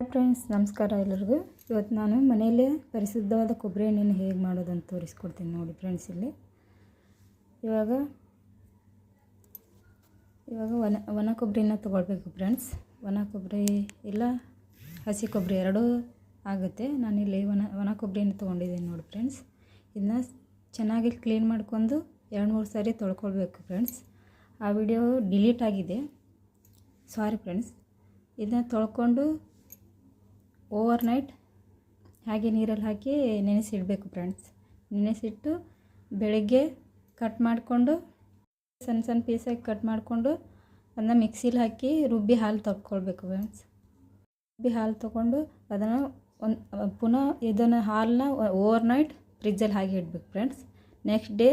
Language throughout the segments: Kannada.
ಫ್ರೆಂಡ್ಸ್, ನಮಸ್ಕಾರ ಎಲ್ಲರಿಗೂ. ಇವತ್ತು ನಾನು ಮನೆಯಲ್ಲೇ ಪರಿಶುದ್ಧವಾದ ಕೊಬ್ಬರಿ ಎಣ್ಣೆನ ಹೇಗೆ ಮಾಡೋದು ಅಂತ ತೋರಿಸ್ಕೊಡ್ತೀನಿ ನೋಡಿ ಫ್ರೆಂಡ್ಸ್ ಇಲ್ಲಿ. ಇವಾಗ ಇವಾಗ ಒಣ ಒಣ ಕೊಬ್ಬರಿನ ತೊಗೊಳ್ಬೇಕು ಫ್ರೆಂಡ್ಸ್. ಒಣ ಕೊಬ್ಬರಿ ಇಲ್ಲ, ಹಸಿ ಕೊಬ್ಬರಿ ಎರಡೂ ಆಗುತ್ತೆ. ನಾನಿಲ್ಲಿ ಒಣ ಒಣ ಕೊಬ್ಬರಿನ ತೊಗೊಂಡಿದ್ದೀನಿ ನೋಡಿ ಫ್ರೆಂಡ್ಸ್. ಇದನ್ನ ಚೆನ್ನಾಗಿ ಕ್ಲೀನ್ ಮಾಡ್ಕೊಂಡು ಎರಡು ಮೂರು ಸಾರಿ ತೊಳ್ಕೊಳ್ಬೇಕು ಫ್ರೆಂಡ್ಸ್. ಆ ವಿಡಿಯೋ ಡಿಲೀಟ್ ಆಗಿದೆ. Sorry friends. ಇದನ್ನ ತೊಳ್ಕೊಂಡು ಓವರ್ ನೈಟ್ ಹಾಗೆ ನೀರಲ್ಲಿ ಹಾಕಿ ನೆನೆಸಿಡಬೇಕು ಫ್ರೆಂಡ್ಸ್. ನೆನೆಸಿಟ್ಟು ಬೆಳಗ್ಗೆ ಕಟ್ ಮಾಡಿಕೊಂಡು, ಸಣ್ಣ ಸಣ್ಣ ಪೀಸಾಗಿ ಕಟ್ ಮಾಡಿಕೊಂಡು ಅದನ್ನ ಮಿಕ್ಸಿಲಿ ಹಾಕಿ ರುಬ್ಬಿ ಹಾಲು ತಗೊಳ್ಬೇಕು ಫ್ರೆಂಡ್ಸ್. ರುಬ್ಬಿ ಹಾಲು ತೊಗೊಂಡು ಅದನ್ನು ಒಂದು, ಪುನಃ ಇದನ್ನು ಹಾಲನ್ನ ಓವರ್ ನೈಟ್ ಫ್ರಿಜ್ಜಲ್ಲಿ ಹಾಗೆ ಇಡಬೇಕು ಫ್ರೆಂಡ್ಸ್. ನೆಕ್ಸ್ಟ್ ಡೇ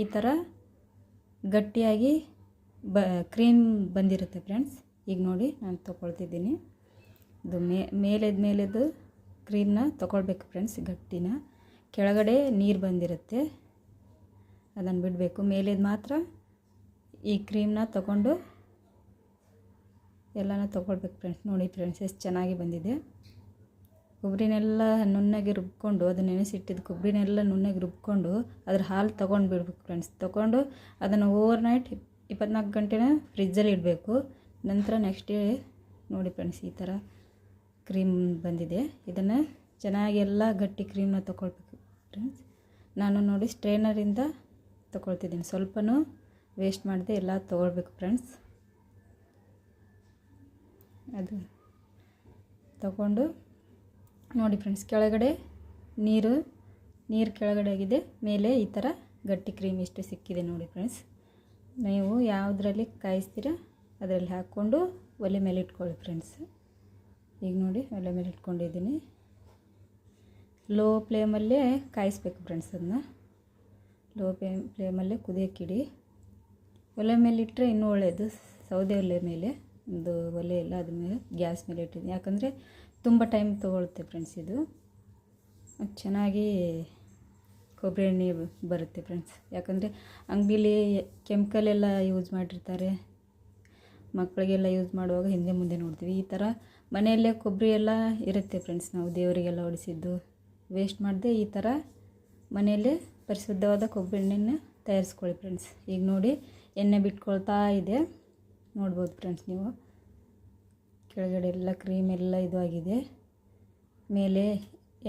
ಈ ಥರ ಗಟ್ಟಿಯಾಗಿ ಬ, ಕ್ರೀಮ್ ಬಂದಿರುತ್ತೆ ಫ್ರೆಂಡ್ಸ್. ಈಗ ನೋಡಿ ನಾನು ತೊಗೊಳ್ತಿದ್ದೀನಿ. ಇದು ಮೇಲೆದ ಮೇಲೆದು ಕ್ರೀಮ್ನ ತಗೊಳ್ಬೇಕು ಫ್ರೆಂಡ್ಸ್ ಗಟ್ಟಿನ. ಕೆಳಗಡೆ ನೀರು ಬಂದಿರುತ್ತೆ. ಅದನ್ನು ಬಿಡಬೇಕು. ಮೇಲೆದು ಮಾತ್ರ ಈ ಕ್ರೀಮ್ನ ತಗೊಂಡು ಎಲ್ಲನೂ ತಗೊಳ್ಬೇಕು ಫ್ರೆಂಡ್ಸ್ ನೋಡಿ ಫ್ರೆಂಡ್ಸ್ ಎಷ್ಟು ಚೆನ್ನಾಗಿ ಬಂದಿದೆ. ಕೊಬ್ಬರಿನೆಲ್ಲ ನುಣ್ಣಗೆ ರುಬ್ಕೊಂಡು ಅದು ನೆನೆಸಿಟ್ಟಿದ್ದು ಕೊಬ್ಬರಿನೆಲ್ಲ ನುಣ್ಣಗೆ ರುಬ್ಕೊಂಡು ಅದ್ರ ಹಾಲು ತೊಗೊಂಡು ಬಿಡ್ಬೇಕು ಫ್ರೆಂಡ್ಸ್ ತೊಗೊಂಡು ಅದನ್ನು ಓವರ್ ನೈಟ್ ಇಪ್ಪತ್ನಾಲ್ಕು ಗಂಟೆನ ಫ್ರಿಜ್ಜಲ್ಲಿ ಇಡಬೇಕು. ನಂತರ ನೆಕ್ಸ್ಟ್ ಡೇ ನೋಡಿ ಫ್ರೆಂಡ್ಸ್ ಈ ಥರ ಕ್ರೀಮ್ ಬಂದಿದೆ. ಇದನ್ನು ಚೆನ್ನಾಗಿ ಎಲ್ಲ ಗಟ್ಟಿ ಕ್ರೀಮ್ನ ತೊಗೊಳ್ಬೇಕು ಫ್ರೆಂಡ್ಸ್ ನಾನು ನೋಡಿ ಸ್ಟ್ರೈನರಿಂದ ತೊಗೊಳ್ತಿದ್ದೀನಿ ಸ್ವಲ್ಪನೂ ವೇಸ್ಟ್ ಮಾಡದೆ ಎಲ್ಲ ತೊಗೊಳ್ಬೇಕು ಫ್ರೆಂಡ್ಸ್ ಅದು ತಗೊಂಡು ನೋಡಿ ಫ್ರೆಂಡ್ಸ್ ಕೆಳಗಡೆ ನೀರು ನೀರು ಕೆಳಗಡೆ ಆಗಿದೆ. ಮೇಲೆ ಈ ಥರ ಗಟ್ಟಿ ಕ್ರೀಮ್ ಇಷ್ಟು ಸಿಕ್ಕಿದೆ ನೋಡಿ ಫ್ರೆಂಡ್ಸ್ ನೀವು ಯಾವುದರಲ್ಲಿ ಕಾಯಿಸ್ತೀರ ಅದರಲ್ಲಿ ಹಾಕ್ಕೊಂಡು ಒಲೆ ಮೇಲೆ ಇಟ್ಕೊಳ್ಳಿ ಫ್ರೆಂಡ್ಸ್ ಈಗ ನೋಡಿ ಒಲೆ ಮೇಲೆ ಇಟ್ಕೊಂಡಿದ್ದೀನಿ. ಲೋ ಫ್ಲೇಮಲ್ಲೇ ಕಾಯಿಸ್ಬೇಕು ಫ್ರೆಂಡ್ಸ್ ಅದನ್ನ. ಲೋ ಫ್ಲೇ ಫ್ಲೇಮಲ್ಲೇ ಕುದಿಯಕ್ಕಿಡಿ. ಒಲೆ ಮೇಲೆ ಇಟ್ಟರೆ ಇನ್ನೂ ಒಳ್ಳೆಯದು ಸೌದೆ ಒಲೆ ಮೇಲೆ. ಒಂದು ಒಲೆ ಇಲ್ಲ ಅದ್ರ ಮೇಲೆ, ಗ್ಯಾಸ್ ಮೇಲೆ ಇಟ್ಟಿದ್ದೀನಿ. ಯಾಕಂದರೆ ತುಂಬ ಟೈಮ್ ತೊಗೊಳುತ್ತೆ ಫ್ರೆಂಡ್ಸ್ ಇದು. ಚೆನ್ನಾಗಿ ಕೊಬ್ಬರಿ ಎಣ್ಣೆ ಬರುತ್ತೆ ಫ್ರೆಂಡ್ಸ್ ಯಾಕಂದರೆ ಅಂಗಡಿಲಿ ಕೆಮಿಕಲ್ ಎಲ್ಲ ಯೂಸ್ ಮಾಡಿರ್ತಾರೆ. ಮಕ್ಕಳಿಗೆಲ್ಲ ಯೂಸ್ ಮಾಡುವಾಗ ಹಿಂದೆ ಮುಂದೆ ನೋಡ್ತೀವಿ. ಈ ಥರ ಮನೆಯಲ್ಲೇ ಕೊಬ್ಬರಿ ಎಲ್ಲ ಇರುತ್ತೆ ಫ್ರೆಂಡ್ಸ್ ನಾವು ದೇವರಿಗೆಲ್ಲ ಹೊಡಿಸಿದ್ದು ವೇಸ್ಟ್ ಮಾಡದೆ ಈ ಥರ ಮನೆಯಲ್ಲೇ ಪರಿಶುದ್ಧವಾದ ಕೊಬ್ಬರಿ ಎಣ್ಣೆನ ತಯಾರಿಸ್ಕೊಳ್ಳಿ ಫ್ರೆಂಡ್ಸ್ ಈಗ ನೋಡಿ ಎಣ್ಣೆ ಬಿಟ್ಕೊಳ್ತಾ ಇದೆ. ನೋಡ್ಬೋದು ಫ್ರೆಂಡ್ಸ್ ನೀವು. ಕೆಳಗಡೆ ಎಲ್ಲ ಕ್ರೀಮ್ ಎಲ್ಲ ಇದು ಆಗಿದೆ. ಮೇಲೆ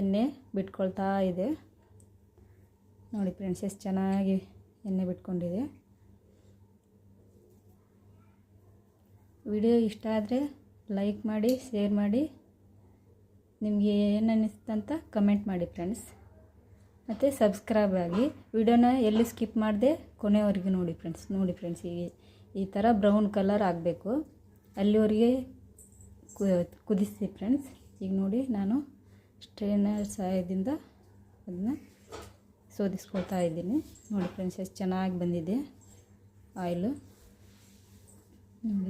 ಎಣ್ಣೆ ಬಿಟ್ಕೊಳ್ತಾ ಇದೆ. ನೋಡಿ ಫ್ರೆಂಡ್ಸ್ ಎಷ್ಟು ಚೆನ್ನಾಗಿ ಎಣ್ಣೆ ಬಿಟ್ಕೊಂಡಿದೆ. ವಿಡಿಯೋ ಇಷ್ಟ ಆದರೆ ಲೈಕ್ ಮಾಡಿ ಶೇರ್ ಮಾಡಿ. ನಿಮಗೆ ಏನು ಅನ್ನಿಸ್ತಂತ ಕಮೆಂಟ್ ಮಾಡಿ ಫ್ರೆಂಡ್ಸ್ ಮತ್ತು ಸಬ್ಸ್ಕ್ರೈಬ್ ಆಗಿ. ವಿಡಿಯೋನ ಎಲ್ಲಿ ಸ್ಕಿಪ್ ಮಾಡದೆ ಕೊನೆವರೆಗೆ ನೋಡಿ ಫ್ರೆಂಡ್ಸ್ ನೋಡಿ ಫ್ರೆಂಡ್ಸ್ ಈ ಈ ಥರ ಬ್ರೌನ್ ಕಲರ್ ಆಗಬೇಕು. ಅಲ್ಲಿವರೆಗೆ ಕುದಿಸಿ ಫ್ರೆಂಡ್ಸ್ ಈಗ ನೋಡಿ ನಾನು ಸ್ಟ್ರೈನರ್ ಸಹಾಯದಿಂದ ಅದನ್ನ ಶೋಧಿಸ್ಕೊಳ್ತಾ ಇದ್ದೀನಿ. ನೋಡಿ ಫ್ರೆಂಡ್ಸ್ ಎಷ್ಟು ಚೆನ್ನಾಗಿ ಬಂದಿದೆ. ಆಯಿಲು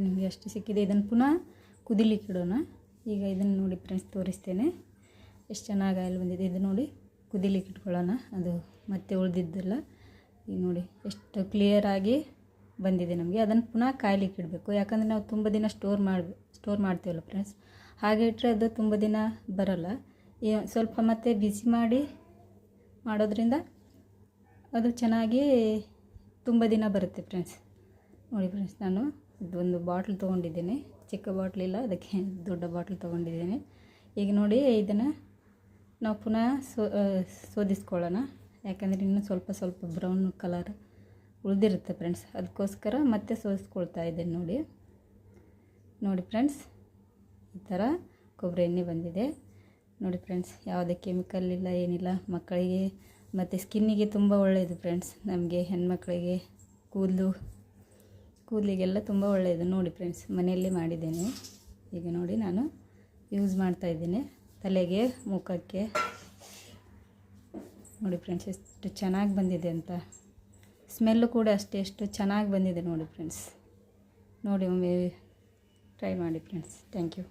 ನಿಮಗೆ ಎಷ್ಟು ಸಿಕ್ಕಿದೆ. ಇದನ್ನು ಪುನಃ ಕುದಿಲಿಕ್ಕೆ ಇಡೋಣ. ಈಗ ಇದನ್ನು ನೋಡಿ ಫ್ರೆಂಡ್ಸ್ ತೋರಿಸ್ತೇನೆ. ಎಷ್ಟು ಚೆನ್ನಾಗಿ ಆಯಿಲ್ ಬಂದಿದೆ. ಇದು ನೋಡಿ ಕುದಿಲಿಕ್ಕೆ ಇಟ್ಕೊಳ್ಳೋಣ. ಅದು ಮತ್ತೆ ಉಳಿದಿದ್ದಲ್ಲ. ಈಗ ನೋಡಿ ಎಷ್ಟು ಕ್ಲಿಯರಾಗಿ ಬಂದಿದೆ ನಮಗೆ. ಅದನ್ನು ಪುನಃ ಕಾಯ್ಲಿಕ್ಕೆ ಇಡಬೇಕು. ಯಾಕಂದರೆ ನಾವು ತುಂಬ ದಿನ ಸ್ಟೋರ್ ಮಾಡಿ ಸ್ಟೋರ್ ಮಾಡ್ತೀವಲ್ಲ ಫ್ರೆಂಡ್ಸ್ ಹಾಗೆ ಇಟ್ಟರೆ ಅದು ತುಂಬ ದಿನ ಬರೋಲ್ಲ. ಸ್ವಲ್ಪ ಮತ್ತೆ ಬಿಸಿ ಮಾಡಿ ಮಾಡೋದ್ರಿಂದ ಅದು ಚೆನ್ನಾಗಿ ತುಂಬ ದಿನ ಬರುತ್ತೆ ಫ್ರೆಂಡ್ಸ್ ನೋಡಿ ಫ್ರೆಂಡ್ಸ್ ನಾನು ಇದೊಂದು ಬಾಟ್ಲ್ ತೊಗೊಂಡಿದ್ದೀನಿ. ಚಿಕ್ಕ ಬಾಟ್ಲಿಲ್ಲ ಅದಕ್ಕೆ ದೊಡ್ಡ ಬಾಟ್ಲ್ ತೊಗೊಂಡಿದ್ದೀನಿ. ಈಗ ನೋಡಿ, ಇದನ್ನು ನಾವು ಪುನಃ ಸೋ ಶೋಧಿಸ್ಕೊಳ್ಳೋಣ ಯಾಕಂದರೆ ಇನ್ನೂ ಸ್ವಲ್ಪ ಸ್ವಲ್ಪ ಬ್ರೌನ್ ಕಲರ್ ಉಳಿದಿರುತ್ತೆ ಫ್ರೆಂಡ್ಸ್. ಅದಕ್ಕೋಸ್ಕರ ಮತ್ತೆ ಸೋಸ್ಕೊಳ್ತಾ ಇದ್ದೇನೆ ನೋಡಿ. ನೋಡಿ ಫ್ರೆಂಡ್ಸ್, ಈ ಥರ ಕೊಬ್ಬರಿ ಎಣ್ಣೆ ಬಂದಿದೆ. ನೋಡಿ ಫ್ರೆಂಡ್ಸ್, ಯಾವುದೇ ಕೆಮಿಕಲ್ ಇಲ್ಲ, ಏನಿಲ್ಲ. ಮಕ್ಕಳಿಗೆ ಮತ್ತು ಸ್ಕಿನ್ನಿಗೆ ತುಂಬ ಒಳ್ಳೆಯದು ಫ್ರೆಂಡ್ಸ್. ನಮಗೆ ಹೆಣ್ಮಕ್ಳಿಗೆ ಕೂದಲು ಕೂದಲಿಗೆಲ್ಲ ತುಂಬ ಒಳ್ಳೆಯದು ನೋಡಿ ಫ್ರೆಂಡ್ಸ್ ಮನೆಯಲ್ಲಿ ಮಾಡಿದ್ದೇನೆ. ಈಗ ನೋಡಿ ನಾನು ಯೂಸ್ ಮಾಡ್ತಾಯಿದ್ದೀನಿ ತಲೆಗೆ, ಮುಖಕ್ಕೆ. ನೋಡಿ ಫ್ರೆಂಡ್ಸ್ ಎಷ್ಟು ಚೆನ್ನಾಗಿ ಬಂದಿದೆ ಅಂತ. ಸ್ಮೆಲ್ಲು ಕೂಡ ಅಷ್ಟೇ, ಎಷ್ಟು ಚೆನ್ನಾಗಿ ಬಂದಿದೆ ನೋಡಿ ಫ್ರೆಂಡ್ಸ್ ನೋಡಿ ಒಮ್ಮೆ ಟ್ರೈ ಮಾಡಿ ಫ್ರೆಂಡ್ಸ್ ಥ್ಯಾಂಕ್ ಯು